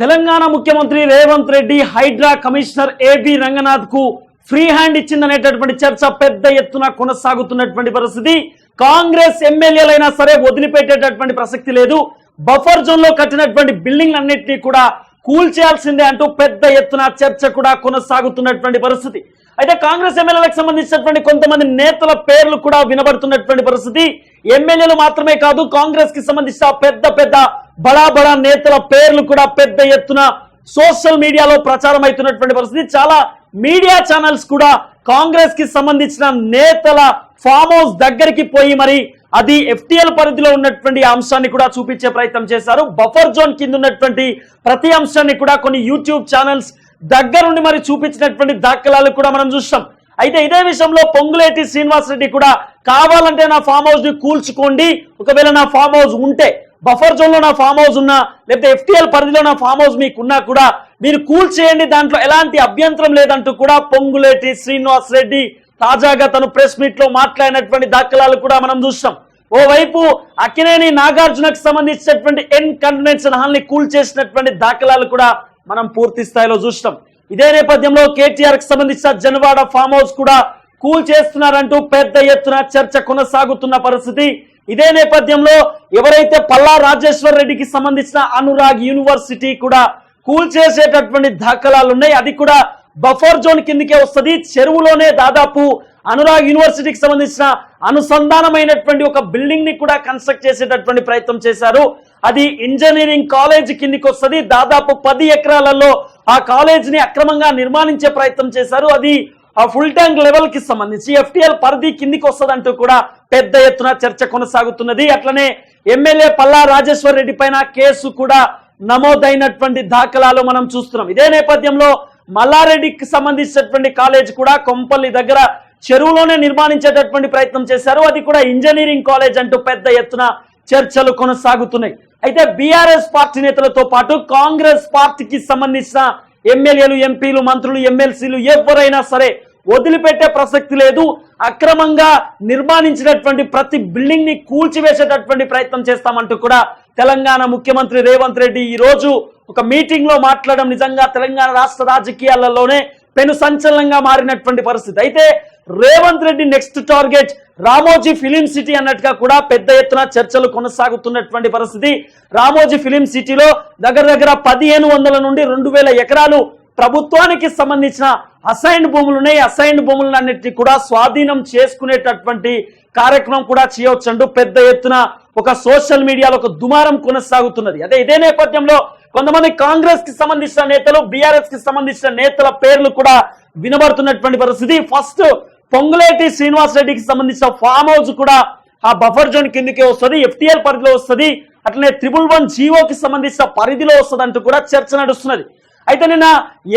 తెలంగాణ ముఖ్యమంత్రి Revanth Reddy Hydraa commissioner A రంగనాథ్కు free hand ఇచ్చిందనేటటువంటి చర్చ పెద్ద ఎత్తున కొనసాగుతున్నటువంటి పరిస్థితి. కాంగ్రెస్ ఎమ్మెల్యేలైనా సరే వదిలిపెట్టేటటువంటి ప్రసక్తి లేదు. బఫర్ జోన్లో కట్టినటువంటి బిల్డింగ్ అన్నింటినీ కూడా కూల్చేయాల్సిందే అంటూ పెద్ద ఎత్తున చర్చ కూడా కొనసాగుతున్నటువంటి పరిస్థితి. అయితే కాంగ్రెస్ ఎమ్మెల్యేలకు సంబంధించినటువంటి కొంతమంది నేతల పేర్లు కూడా వినబడుతున్నటువంటి పరిస్థితి. ఎమ్మెల్యేలు మాత్రమే కాదు కాంగ్రెస్కి సంబంధించిన పెద్ద పెద్ద బడా బడా నేతల పేర్లు కూడా పెద్ద ఎత్తున సోషల్ మీడియాలో ప్రచారం అవుతున్నటువంటి పరిస్థితి. చాలా మీడియా ఛానల్స్ కూడా కాంగ్రెస్కి సంబంధించిన నేతల ఫామ్ హౌస్ దగ్గరికి పోయి మరి అది ఎఫ్టీఎల్ పరిధిలో ఉన్నటువంటి అంశాన్ని కూడా చూపించే ప్రయత్నం చేశారు. బఫర్ జోన్ కింద ఉన్నటువంటి ప్రతి అంశాన్ని కూడా కొన్ని యూట్యూబ్ ఛానల్స్ దగ్గరుండి మరి చూపించినటువంటి దాఖలాలు కూడా మనం చూస్తాం. అయితే ఇదే విషయంలో పొంగులేటి శ్రీనివాస్ రెడ్డి కూడా కావాలంటే నా ఫామ్ హౌస్ని కూల్చుకోండి. ఒకవేళ నా ఫామ్ హౌస్ ఉంటే బఫర్ జోన్లో నా ఫామ్ హౌస్ ఉన్నా లేకపోతే ఎఫ్టీఎల్ పరిధిలో నా ఫామ్ హౌస్ మీకు ఉన్నా కూడా మీరు కూల్ చేయండి దాంట్లో ఎలాంటి అభ్యంతరం లేదంటూ కూడా పొంగులేటి శ్రీనివాస్ రెడ్డి తాజాగా తను ప్రెస్ మీట్లో మాట్లాడినటువంటి దాఖలాలు కూడా మనం చూస్తాం. ఓవైపు అక్కినేని నాగార్జునకు సంబంధించినటువంటి ఎన్ కన్వెన్షన్ హాల్ని కూల్ చేసినటువంటి దాఖలాలు కూడా మనం పూర్తి స్థాయిలో చూస్తాం. ఇదే నేపథ్యంలో కేటీఆర్కు సంబంధించిన జనవాడ ఫామ్ హౌస్ కూడా కూల్ చేస్తున్నారంటూ పెద్ద ఎత్తున చర్చ కొనసాగుతున్న పరిస్థితి. ఇదే నేపథ్యంలో ఎవరైతే పల్లా రాజేశ్వర్ రెడ్డికి సంబంధించిన అనురాగ్ యూనివర్సిటీ కూడా కూల్ చేసేటటువంటి దాఖలాలు ఉన్నాయి అది కూడా బఫర్ జోన్ కిందకే వస్తుంది. చెరువులోనే దాదాపు అనురాగ్ యూనివర్సిటీకి సంబంధించిన అనుసంధానమైనటువంటి ఒక బిల్డింగ్ని కూడా కన్స్ట్రక్ట్ చేసేటటువంటి ప్రయత్నం చేశారు. అది ఇంజనీరింగ్ కాలేజ్ కిందికి వస్తుంది. దాదాపు పది ఎకరాలలో ఆ కాలేజ్ని అక్రమంగా నిర్మాణించే ప్రయత్నం చేశారు. అది ఆ ఫుల్ ట్యాంక్ లెవెల్కి సంబంధించి ఎఫ్టీఎల్ పరిధి కిందికి వస్తుందంటూ కూడా పెద్ద ఎత్తున చర్చ కొనసాగుతున్నది. అట్లనే ఎమ్మెల్యే పల్లా రాజేశ్వర్ రెడ్డి పైన కేసు కూడా నమోదైనటువంటి దాఖలాలు మనం చూస్తున్నాం. ఇదే నేపథ్యంలో మల్లారెడ్డికి సంబంధించినటువంటి కాలేజ్ కూడా కొంపల్లి దగ్గర చెరువులోనే నిర్మాణించేటటువంటి ప్రయత్నం చేశారు. అది కూడా ఇంజనీరింగ్ కాలేజ్ అంటూ పెద్ద ఎత్తున చర్చలు కొనసాగుతున్నాయి. అయితే బీఆర్ఎస్ పార్టీ నేతలతో పాటు కాంగ్రెస్ పార్టీకి సంబంధించిన ఎమ్మెల్యేలు ఎంపీలు మంత్రులు ఎమ్మెల్సీలు ఎవరైనా సరే వదిలిపెట్టే ప్రసక్తి లేదు. అక్రమంగా నిర్మాణించినటువంటి ప్రతి బిల్డింగ్ని కూల్చివేసేటటువంటి ప్రయత్నం చేస్తామంటూ కూడా తెలంగాణ ముఖ్యమంత్రి రేవంత్ రెడ్డి ఈ రోజు ఒక మీటింగ్లో మాట్లాడడం నిజంగా తెలంగాణ రాష్ట్ర రాజకీయాలలోనే పెను సంచలనంగా మారినటువంటి పరిస్థితి. అయితే Revanth Reddy next target Ramoji film city అన్నట్టుగా కూడా పెద్ద ఎత్తున చర్చలు కొనసాగుతున్నటువంటి పరిస్థితి. రామోజీ ఫిలిం సిటీలో దగ్గర దగ్గర పదిహేను వందల నుండి రెండు వేల ఎకరాలు ప్రభుత్వానికి సంబంధించిన అసైన్డ్ భూములు ఉన్నాయి. అసైన్డ్ భూములన్నిటిని కూడా స్వాధీనం చేసుకునేటటువంటి కార్యక్రమం కూడా చేయవచ్చు పెద్ద ఎత్తున ఒక సోషల్ మీడియాలో ఒక దుమారం కొనసాగుతున్నది. అదే ఇదే నేపథ్యంలో కొంతమంది కాంగ్రెస్కి సంబంధించిన నేతలు బీఆర్ఎస్కి సంబంధించిన నేతల పేర్లు కూడా వినబడుతున్నటువంటి పరిస్థితి. ఫస్ట్ పొంగులేటి శ్రీనివాస్ రెడ్డికి సంబంధించిన ఫామ్ హౌస్ కూడా ఆ బఫర్ జోన్ కిందకే వస్తుంది ఎఫ్టీఎల్ పరిధిలో వస్తుంది. అట్లనే త్రిబుల్ వన్ జీవోకి సంబంధించిన పరిధిలో వస్తుంది అంటూ కూడా చర్చ నడుస్తున్నది. అయితే నిన్న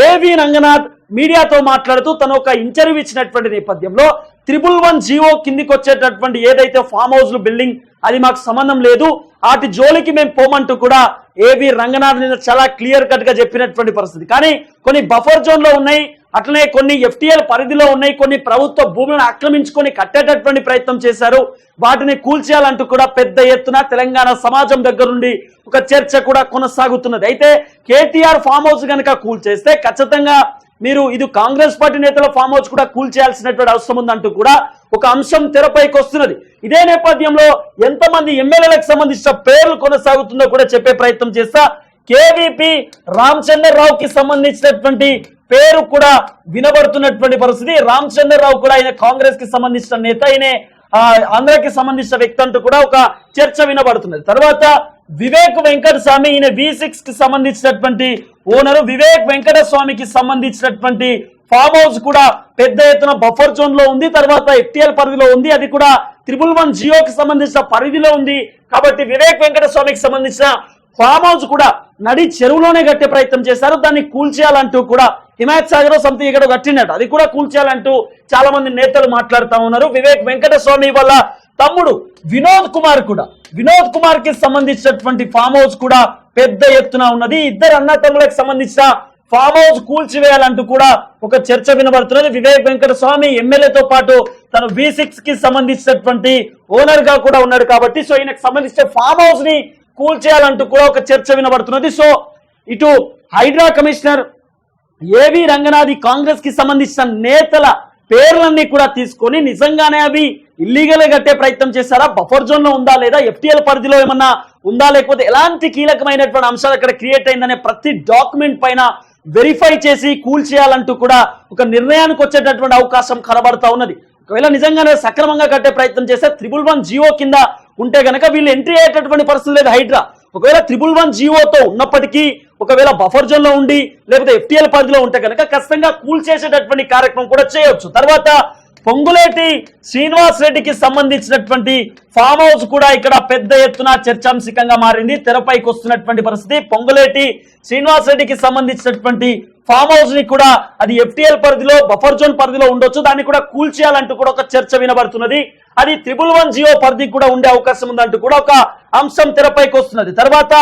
ఏవి రంగనాథ్ మీడియాతో మాట్లాడుతూ తను ఒక ఇంటర్వ్యూ ఇచ్చినటువంటి నేపథ్యంలో త్రిపుల్ వన్ జీవో కిందికి వచ్చేటటువంటి ఏదైతే ఫామ్ హౌస్లు బిల్డింగ్ అది మాకు సంబంధం లేదు. వాటి జోలికి మేము పోమంటూ కూడా ఏవి రంగనాథ్ నిన్న చాలా క్లియర్ కట్గా చెప్పినటువంటి పరిస్థితి. కానీ కొన్ని బఫర్ జోన్లో ఉన్నాయి. అట్లనే కొన్ని ఎఫ్టీఎల్ పరిధిలో ఉన్నాయి కొన్ని ప్రభుత్వ భూములను ఆక్రమించుకొని కట్టేటటువంటి ప్రయత్నం చేశారు. వాటిని కూల్చేయాలంటూ కూడా పెద్ద ఎత్తున తెలంగాణ సమాజం దగ్గర నుండి ఒక చర్చ కూడా కొనసాగుతున్నది. అయితే కేటీఆర్ ఫామ్ హౌస్ కనుక కూల్చేస్తే ఖచ్చితంగా మీరు ఇది కాంగ్రెస్ పార్టీ నేతల ఫామ్ హౌస్ కూడా కూల్చేయాల్సినటువంటి అవసరం ఉందంటూ కూడా ఒక అంశం తెరపైకి వస్తున్నది. ఇదే నేపథ్యంలో ఎంతమంది ఎమ్మెల్యేలకు సంబంధించిన పేర్లు కొనసాగుతుందో కూడా చెప్పే ప్రయత్నం చేస్తా కేవీపీ రామచంద్రరావుకి సంబంధించినటువంటి పేరు కూడా వినబడుతున్నటువంటి పరిస్థితి. రామచంద్రరావు కూడా ఆయన కాంగ్రెస్కి సంబంధించిన నేత ఆయనే ఆంధ్రకి సంబంధించిన వ్యక్తి అంటూ కూడా ఒక చర్చ వినబడుతున్నది. తర్వాత వివేక్ వెంకట స్వామి ఈయన వి సిక్స్కి సంబంధించినటువంటి ఓనరు. వివేక్ వెంకట స్వామికి సంబంధించినటువంటి ఫామ్ హౌస్ కూడా పెద్ద ఎత్తున బఫర్ జోన్లో ఉంది. తర్వాత ఎఫ్టీఎల్ పరిధిలో ఉంది. అది కూడా త్రిబుల్ వన్ జియోకి సంబంధించిన పరిధిలో ఉంది. కాబట్టి వివేక్ వెంకట స్వామికి సంబంధించిన ఫామ్ హౌస్ కూడా నడి చెరువులోనే కట్టే ప్రయత్నం చేశారు. దాన్ని కూల్చేయాలంటూ కూడా హిమాయత్ సాగర్ సంథింగ్ ఇక్కడ కట్టినట్టు అది కూడా కూల్చేయాలంటూ చాలా మంది నేతలు మాట్లాడుతా ఉన్నారు. వివేక్ వెంకటస్వామి వల్ల తమ్ముడు వినోద్ కుమార్ కూడా. వినోద్ కుమార్కి సంబంధించినటువంటి ఫామ్ హౌస్ కూడా పెద్ద ఎత్తున ఉన్నది. ఇద్దరు అన్నతమ్ములకు సంబంధించిన ఫామ్ హౌస్ కూల్చివేయాలంటూ కూడా ఒక చర్చ వినబడుతున్నది. వివేక్ వెంకట స్వామి ఎమ్మెల్యేతో పాటు తను వి సిక్స్కి సంబంధించినటువంటి ఓనర్గా కూడా ఉన్నాడు కాబట్టి సో ఈయనకు సంబంధించిన ఫామ్ హౌస్ని కూల్చేయాలంటూ కూడా ఒక చర్చ వినబడుతున్నది. సో ఇటు హైడ్రా కమిషనర్ ఏవి రంగనాథి కాంగ్రెస్కి సంబంధించిన నేతల పేర్లన్నీ కూడా తీసుకొని నిజంగానే అవి ఇల్లీగల్ కట్టే ప్రయత్నం చేశారా? బఫర్ జోన్లో ఉందా లేదా? ఎఫ్టీఎల్ పరిధిలో ఏమన్నా ఉందా? లేకపోతే ఎలాంటి కీలకమైనటువంటి అంశాలు అక్కడ క్రియేట్ అయిందనే ప్రతి డాక్యుమెంట్ పైన వెరిఫై చేసి కూల్ చేయాలంటూ కూడా ఒక నిర్ణయానికి వచ్చేటటువంటి అవకాశం కనబడతా ఉన్నది. ఒకవేళ నిజంగానే సక్రమంగా కట్టే ప్రయత్నం చేస్తే త్రిబుల్ వన్ జియో కింద ఉంటే గనక వీళ్ళు ఎంట్రీ అయ్యేటటువంటి పరిస్థితి లేదు హైడ్రా. ఒకవేళ త్రిబుల్ వన్ జీవోతో ఉన్నప్పటికీ ఒకవేళ బఫర్ జోన్లో ఉండి లేకపోతే ఎఫ్టీఎల్ పరిధిలో ఉంటే కనుక ఖచ్చితంగా కూల్ చేసేటటువంటి కార్యక్రమం కూడా చేయొచ్చు. తర్వాత పొంగులేటి శ్రీనివాస్ రెడ్డికి సంబంధించినటువంటి ఫామ్ హౌస్ కూడా ఇక్కడ పెద్ద ఎత్తున చర్చాంశికంగా మారింది. తెరపైకి వస్తున్నటువంటి పరిస్థితి పొంగులేటి శ్రీనివాస్ రెడ్డికి సంబంధించినటువంటి ఫామ్ హౌస్ని కూడా అది ఎఫ్టీఎల్ పరిధిలో బఫర్ జోన్ పరిధిలో ఉండొచ్చు. దాన్ని కూడా కూల్ చేయాలంటూ కూడా ఒక చర్చ వినబడుతున్నది. అది త్రిబుల్ వన్ జియో పరిధికి కూడా ఉండే అవకాశం ఉందంటూ కూడా ఒక అంశం తెరపైకి వస్తున్నది. తర్వాత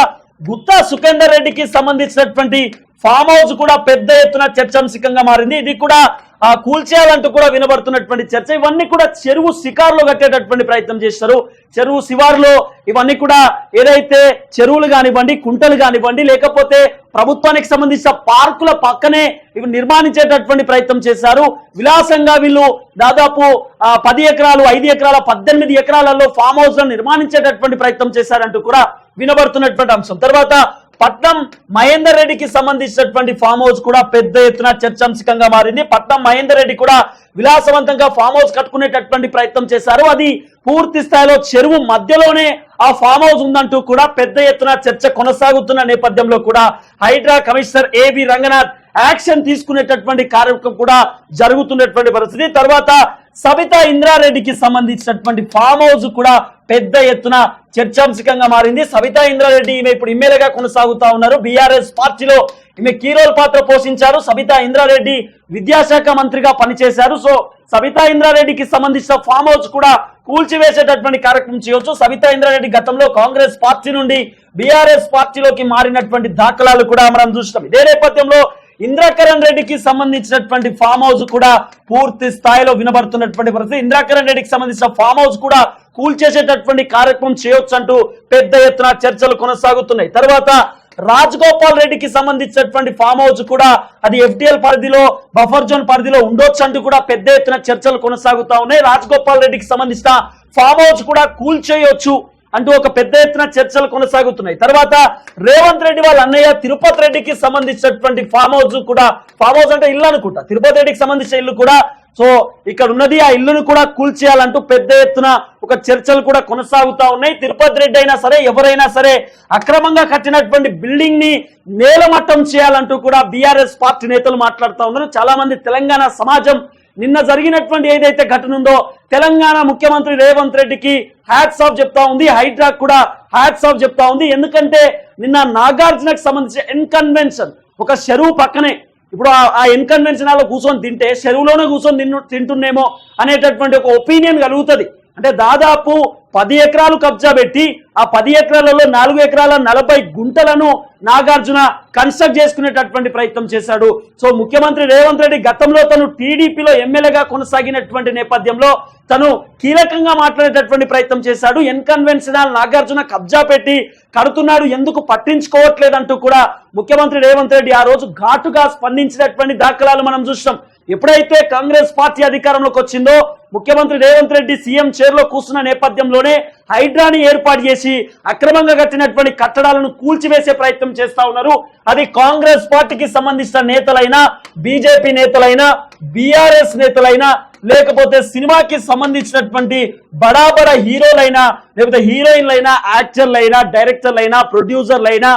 గుత్తా సుఖేందర్ రెడ్డికి సంబంధించినటువంటి ఫామ్ హౌస్ కూడా పెద్ద ఎత్తున చర్చాంశకంగా మారింది. ఇది కూడా ఆ, కూల్చేయాలంటూ కూడా వినబడుతున్నటువంటి చర్చ. ఇవన్నీ కూడా చెరువు శికారులో కట్టేటటువంటి ప్రయత్నం చేస్తారు. చెరువు శివారులో ఇవన్నీ కూడా ఏదైతే చెరువులు కానివ్వండి కుంటలు కానివ్వండి లేకపోతే ప్రభుత్వానికి సంబంధించిన పార్కుల పక్కనే ఇవి నిర్మాణించేటటువంటి ప్రయత్నం చేశారు. విలాసంగా వీళ్ళు దాదాపు ఆ, పది ఎకరాలు ఐదు ఎకరాల పద్దెనిమిది ఎకరాలలో ఫామ్ హౌస్ నిర్మాణించేటటువంటి ప్రయత్నం చేశారంటూ కూడా వినబడుతున్నటువంటి అంశం. తర్వాత పట్నం మహేందర్ రెడ్డికి సంబంధించినటువంటి ఫామ్ హౌస్ కూడా పెద్ద ఎత్తున చర్చాంశకంగా మారింది. పట్నం మహేందర్ రెడ్డి కూడా విలాసవంతంగా ఫామ్ హౌస్ కట్టుకునేటటువంటి ప్రయత్నం చేశారు. అది పూర్తి స్థాయిలో చెరువు మధ్యలోనే ఆ ఫామ్ హౌస్ ఉందంటూ కూడా పెద్ద ఎత్తున చర్చ కొనసాగుతున్న నేపథ్యంలో కూడా హైడ్రా కమిషనర్ ఏవి రంగనాథ్ యాక్షన్ తీసుకునేటటువంటి కార్యక్రమం కూడా జరుగుతున్నటువంటి పరిస్థితి. తర్వాత సబితా ఇంద్రారెడ్డికి సంబంధించినటువంటి ఫామ్ హౌస్ కూడా పెద్ద ఎత్తున చర్చాంశకంగా మారింది. సబితా ఇంద్రారెడ్డి ఈమె ఇప్పుడు ఎమ్మెల్యేగా కొనసాగుతా ఉన్నారు. బీఆర్ఎస్ పార్టీలో ఈమె కీరోల్ పాత్ర పోషించారు. సబితా ఇంద్రారెడ్డి విద్యాశాఖ మంత్రిగా పనిచేశారు. సో సబితా ఇంద్రారెడ్డికి సంబంధించిన ఫామ్ హౌస్ కూడా కూల్చివేసేటటువంటి కార్యక్రమం చేయవచ్చు. సబితా ఇంద్రారెడ్డి గతంలో కాంగ్రెస్ పార్టీ నుండి బీఆర్ఎస్ పార్టీలోకి మారినటువంటి దాఖలాలు కూడా మనం చూసినాం. ఇదే నేపథ్యంలో ఇంద్రాకరణ్ రెడ్డికి సంబంధించినటువంటి ఫామ్ హౌస్ కూడా పూర్తి స్థాయిలో వినబడుతున్నటువంటి పరిస్థితి. ఇంద్రాకరణ్ రెడ్డికి సంబంధించిన ఫామ్ హౌస్ కూడా కూల్చేసేటటువంటి కార్యక్రమం చేయొచ్చు అంటూ పెద్ద ఎత్తున చర్చలు కొనసాగుతున్నాయి. తర్వాత రాజగోపాల్ రెడ్డికి సంబంధించినటువంటి ఫామ్ హౌస్ కూడా అది ఎఫ్డిఎల్ పరిధిలో బఫర్ జోన్ పరిధిలో ఉండొచ్చు అంటూ కూడా పెద్ద ఎత్తున చర్చలు కొనసాగుతా ఉన్నాయి. రాజగోపాల్ రెడ్డికి సంబంధించిన ఫామ్ హౌస్ కూడా కూల్ చేయొచ్చు అంటూ ఒక పెద్ద ఎత్తున చర్చలు కొనసాగుతున్నాయి. తర్వాత రేవంత్ రెడ్డి వాళ్ళ అన్నయ్య తిరుపతి రెడ్డికి సంబంధించినటువంటి ఫామ్ హౌస్ కూడా ఫామ్ హౌస్ అంటే ఇల్లు అనుకుంటా. తిరుపతి రెడ్డికి సంబంధించిన ఇల్లు కూడా సో ఇక్కడ ఉన్నది ఆ ఇల్లును కూడా కూల్చేయాలంటూ పెద్ద ఎత్తున ఒక చర్చలు కూడా కొనసాగుతా ఉన్నాయి. తిరుపతి రెడ్డి అయినా సరే ఎవరైనా సరే అక్రమంగా కట్టినటువంటి బిల్డింగ్ని నేలమట్టం చేయాలంటూ కూడా బీఆర్ఎస్ పార్టీ నేతలు మాట్లాడుతూ ఉన్నారు. చాలా మంది తెలంగాణ సమాజం నిన్న జరిగినటువంటి ఏదైతే ఘటన ఉందో తెలంగాణ ముఖ్యమంత్రి రేవంత్ రెడ్డికి హ్యాట్స్ ఆఫ్ చెప్తా ఉంది హైడ్రాక్ కూడా హ్యాట్స్ ఆఫ్ చెప్తా ఉంది. ఎందుకంటే నిన్న నాగార్జునకు సంబంధించిన ఎన్కన్వెన్షన్ ఒక చెరువు పక్కనే ఇప్పుడు ఆ- ఎన్కన్వెన్షన్ హాల్లో కూర్చొని తింటే చెరువులోనే కూర్చొని తిన్ను తింటున్నేమో అనేటటువంటి ఒక ఒపీనియన్ కలుగుతుంది. అంటే దాదాపు పది ఎకరాలు కబ్జా పెట్టి ఆ పది ఎకరాలలో నాలుగు ఎకరాల నలభై గుంటలను నాగార్జున కన్స్ట్రక్ట్ చేసుకునేటటువంటి ప్రయత్నం చేశాడు. సో ముఖ్యమంత్రి రేవంత్ రెడ్డి గతంలో తను టీడీపీలో ఎమ్మెల్యేగా కొనసాగినటువంటి నేపథ్యంలో తను కీలకంగా మాట్లాడేటటువంటి ప్రయత్నం చేశాడు. ఎన్కన్వెన్షనల్ నాగార్జున కబ్జా పెట్టి కడుతున్నాడు. ఎందుకు పట్టించుకోవట్లేదంటూ కూడా ముఖ్యమంత్రి రేవంత్ రెడ్డి ఆ రోజు ఘాటుగా స్పందించినటువంటి దాఖలాలు మనం చూసినాం. ఎప్పుడైతే కాంగ్రెస్ పార్టీ అధికారంలోకి వచ్చిందో ముఖ్యమంత్రి రేవంత్ రెడ్డి సీఎం చైర్లో కూర్చున్న నేపథ్యంలోనే హైడ్రాని ఏర్పాటు చేసి అక్రమంగా కట్టినటువంటి కట్టడాలను కూల్చివేసే ప్రయత్నం చేస్తా ఉన్నారు. అది కాంగ్రెస్ పార్టీకి సంబంధించిన నేతలైనా బీజేపీ నేతలైనా బీఆర్ఎస్ నేతలైనా లేకపోతే సినిమాకి సంబంధించినటువంటి బడా బడా హీరోలైనా లేకపోతే హీరోయిన్లైనా యాక్టర్లైనా డైరెక్టర్లైనా ప్రొడ్యూసర్లైనా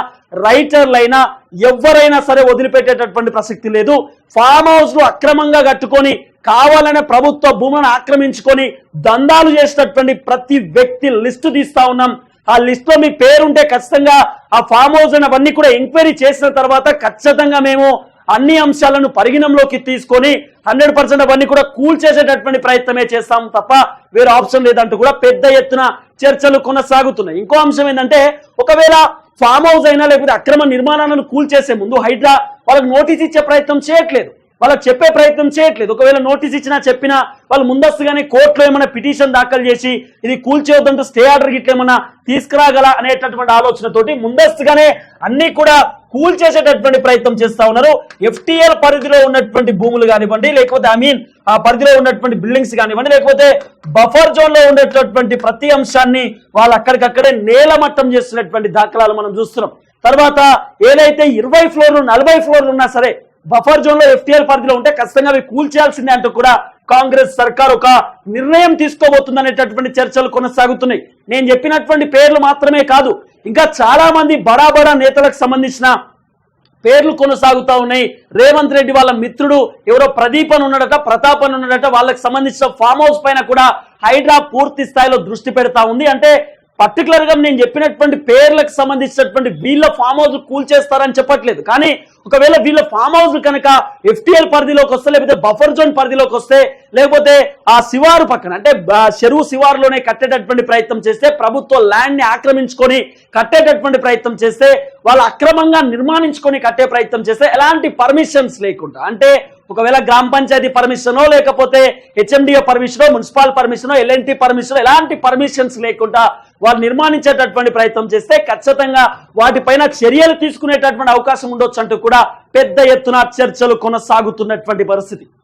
రైటర్లైనా ఎవరైనా సరే వదిలిపెట్టేటటువంటి ప్రసక్తి లేదు. ఫామ్ హౌస్లు అక్రమంగా కట్టుకొని కావాలనే ప్రభుత్వ భూములను ఆక్రమించుకొని దందాలు చేసినటువంటి ప్రతి వ్యక్తి లిస్టు తీస్తా ఉన్నాం. ఆ లిస్ట్లో మీ పేరుంటే ఖచ్చితంగా ఆ ఫామ్ హౌస్ అవన్నీ కూడా ఎంక్వైరీ చేసిన తర్వాత ఖచ్చితంగా మేము అన్ని అంశాలను పరిగణంలోకి తీసుకొని హండ్రెడ్ పర్సెంట్ అవన్నీ కూడా కూల్ చేసేటటువంటి ప్రయత్నమే చేస్తాం తప్ప వేరే ఆప్షన్ లేదంటూ కూడా పెద్ద ఎత్తున చర్చలు కొనసాగుతున్నాయి. ఇంకో అంశం ఏంటంటే ఒకవేళ ఫామ్ హౌస్ అయినా లేకపోతే అక్రమ నిర్మాణాలను కూల్ చేసే ముందు హైడ్రా వాళ్ళకి నోటీస్ ఇచ్చే ప్రయత్నం చేయట్లేదు. వాళ్ళకి చెప్పే ప్రయత్నం చేయట్లేదు. ఒకవేళ నోటీస్ ఇచ్చినా చెప్పినా వాళ్ళు ముందస్తుగానే కోర్టులో ఏమైనా పిటిషన్ దాఖలు చేసి ఇది కూల్చేవద్దంటూ స్టే ఆర్డర్ గిట్ల ఏమైనా తీసుకురాగల అనేటటువంటి ఆలోచనతోటి ముందస్తుగానే అన్ని కూడా కూల్ చేసేటటువంటి ప్రయత్నం చేస్తా ఉన్నారు. ఎఫ్టీఎల్ పరిధిలో ఉన్నటువంటి భూములు కానివ్వండి లేకపోతే ఐ మీన్ ఆ పరిధిలో ఉన్నటువంటి బిల్డింగ్స్ కానివ్వండి లేకపోతే బఫర్ జోన్లో ఉండేటటువంటి ప్రతి అంశాన్ని వాళ్ళు అక్కడికక్కడే నేలమట్టం చేస్తున్నటువంటి దాఖలాలు మనం చూస్తున్నాం. తర్వాత ఏదైతే ఇరవై ఫ్లోర్లు నలభై ఫ్లోర్లు ఉన్నా సరే బఫర్ జోన్లో ఎఫ్టీఆర్ పరిధిలో ఉంటే ఖచ్చితంగా అవి కూల్చేయాల్సిందే అంటూ కూడా కాంగ్రెస్ సర్కార్ ఒక నిర్ణయం తీసుకోబోతుందనేటటువంటి చర్చలు కొనసాగుతున్నాయి. నేను చెప్పినటువంటి పేర్లు మాత్రమే కాదు ఇంకా చాలా మంది బడా బడా నేతలకు సంబంధించిన పేర్లు కొనసాగుతా ఉన్నాయి. రేవంత్ రెడ్డి వాళ్ళ మిత్రుడు ఎవరో ప్రదీప్ అని ఉన్నాడట ప్రతాప్ అని ఉన్నాడట వాళ్ళకి సంబంధించిన ఫామ్ హౌస్ పైన కూడా హైడ్రా పూర్తి స్థాయిలో దృష్టి పెడతా ఉంది. అంటే పర్టికులర్గా నేను చెప్పినటువంటి పేర్లకు సంబంధించినటువంటి వీళ్ళ ఫామ్ హౌస్ కూల్చేస్తారని చెప్పట్లేదు. కానీ ఒకవేళ వీళ్ళ ఫామ్ హౌస్ కనుక ఎఫ్టిఎల్ పరిధిలోకి వస్తే లేకపోతే బఫర్ జోన్ పరిధిలోకి వస్తే లేకపోతే ఆ శివారు పక్కన అంటే చెరువు శివారులోనే కట్టేటటువంటి ప్రయత్నం చేస్తే ప్రభుత్వ ల్యాండ్ని ఆక్రమించుకొని కట్టేటటువంటి ప్రయత్నం చేస్తే వాళ్ళు అక్రమంగా నిర్మాణించుకొని కట్టే ప్రయత్నం చేస్తే ఎలాంటి పర్మిషన్స్ లేకుండా అంటే ఒకవేళ గ్రామ పంచాయతీ పర్మిషనో లేకపోతే హెచ్ఎండిఓ పర్మిషనో మున్సిపల్ పర్మిషనో ఎల్ఎన్టీ పర్మిషన్ ఎలాంటి పర్మిషన్స్ లేకుండా వాళ్ళు నిర్మాణించేటటువంటి ప్రయత్నం చేస్తే ఖచ్చితంగా వాటిపైన చర్యలు తీసుకునేటటువంటి అవకాశం ఉండొచ్చు అంటూ కూడా పెద్ద ఎత్తున చర్చలు కొనసాగుతున్నటువంటి పరిస్థితి.